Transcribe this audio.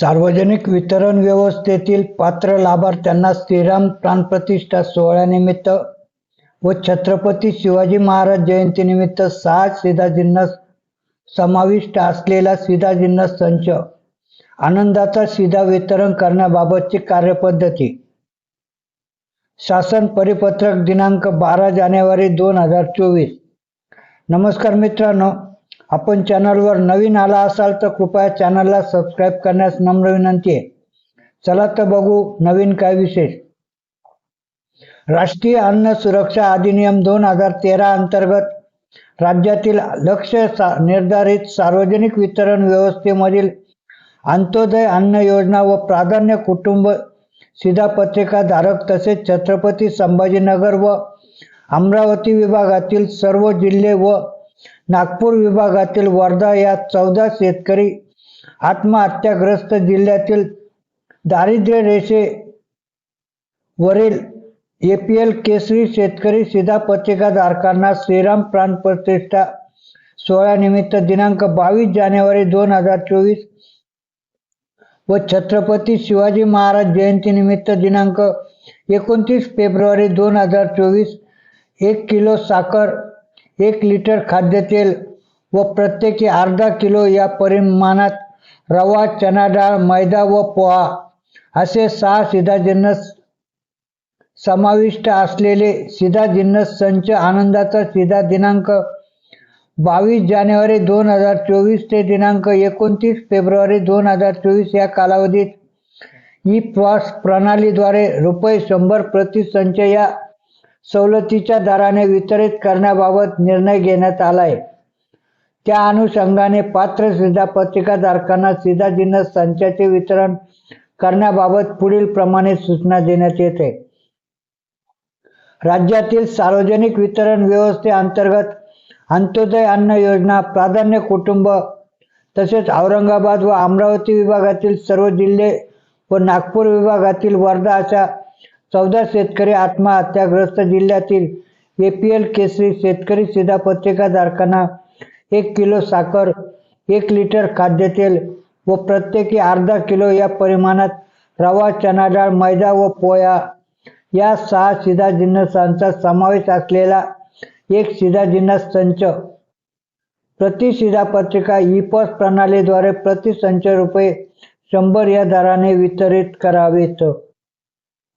सार्वजनिक वितरण व्यवस्थेतील पात्र लाभार्थ्यांना श्रीराम प्राणप्रतिष्ठा सोहळ्यानिमित्त व छत्रपती शिवाजी महाराज जयंतीनिमित्त सहा सिधाजिन्नस समाविष्ट असलेला सिधाजिन्नस संच आनंदाचा सीधा वितरण करण्याबाबतची कार्यपद्धती. शासन परिपत्रक दिनांक बारा जानेवारी दोन हजार चोवीस. नमस्कार मित्रांनो आपण चॅनलवर नवीन आला असाल तर कृपया चॅनलला सबस्क्राईब करण्यास नम्र विनंती आहे. चला तर बघू नवीन काय विशेष. राष्ट्रीय अन्न सुरक्षा अधिनियम दोन हजार तेरा अंतर्गत राज्यातील लक्ष्य सा निर्धारित सार्वजनिक वितरण व्यवस्थेमधील अंत्योदय अन्न योजना व प्राधान्य कुटुंब शिधापत्रिका धारक तसेच छत्रपती संभाजीनगर व अमरावती विभागातील सर्व जिल्हे व नागपूर विभागातील वर्धा या चौदा शेतकरी आत्महत्याग्रस्त जिल्ह्यातील दारिद्र्य रेषे वरील ए पी एल केसरी शेतकरी शिधापत्रिकाधारकांना श्रीराम प्राण प्रतिष्ठा सोहळ्यानिमित्त दिनांक बावीस जानेवारी दोन हजार चोवीस व छत्रपती शिवाजी महाराज जयंतीनिमित्त दिनांक एकोणतीस फेब्रुवारी दोन हजार चोवीस एक किलो साखर एक लिटर खाद्यतेल व प्रत्येकी अर्धा किलो या परिमाणात रवा चना डाळ मैदा व पोहा असे सहा शिधा जिन्नस समाविष्ट असलेले शिधा जिन्नस संच आनंदाचा सिधा दिनांक बावीस जानेवारी दोन हजार चोवीस ते दिनांक एकोणतीस फेब्रुवारी दोन हजार चोवीस या कालावधीत ई प्रवास प्रणालीद्वारे रुपये शंभर प्रति संच या सवलतीच्या दराने वितरित करण्याबाबत निर्णय घेण्यात आला आहे त्या अनुषंगाने पात्र सिधा पत्रिकाधारकांना सीधा जिन्नस संचाचे वितरण करण्याबाबत पुढील प्रमाणे सूचना देण्यात येते. राज्यातील सार्वजनिक वितरण व्यवस्थेअंतर्गत अंत्योदय अन्न योजना प्राधान्य कुटुंब तसेच औरंगाबाद व अमरावती विभागातील सर्व जिल्हे व नागपूर विभागातील वर्धा अशा चौदा शेतकरी आत्महत्याग्रस्त जिल्ह्यातील ए पी एल केसरी शेतकरी शिधापत्रिकाधारकांना एक किलो साखर एक लिटर खाद्यतेल व प्रत्येकी अर्धा किलो या परिमाणात रवा चना डाळ मैदा व पोया या सहा सीधा जिन्नसांचा समावेश असलेला एक सीधा जिन्नस संच. प्रति शिधापत्रिका ई पॉस प्रणालीद्वारे प्रति संच रुपये शंभर या दराने वितरित करावेत.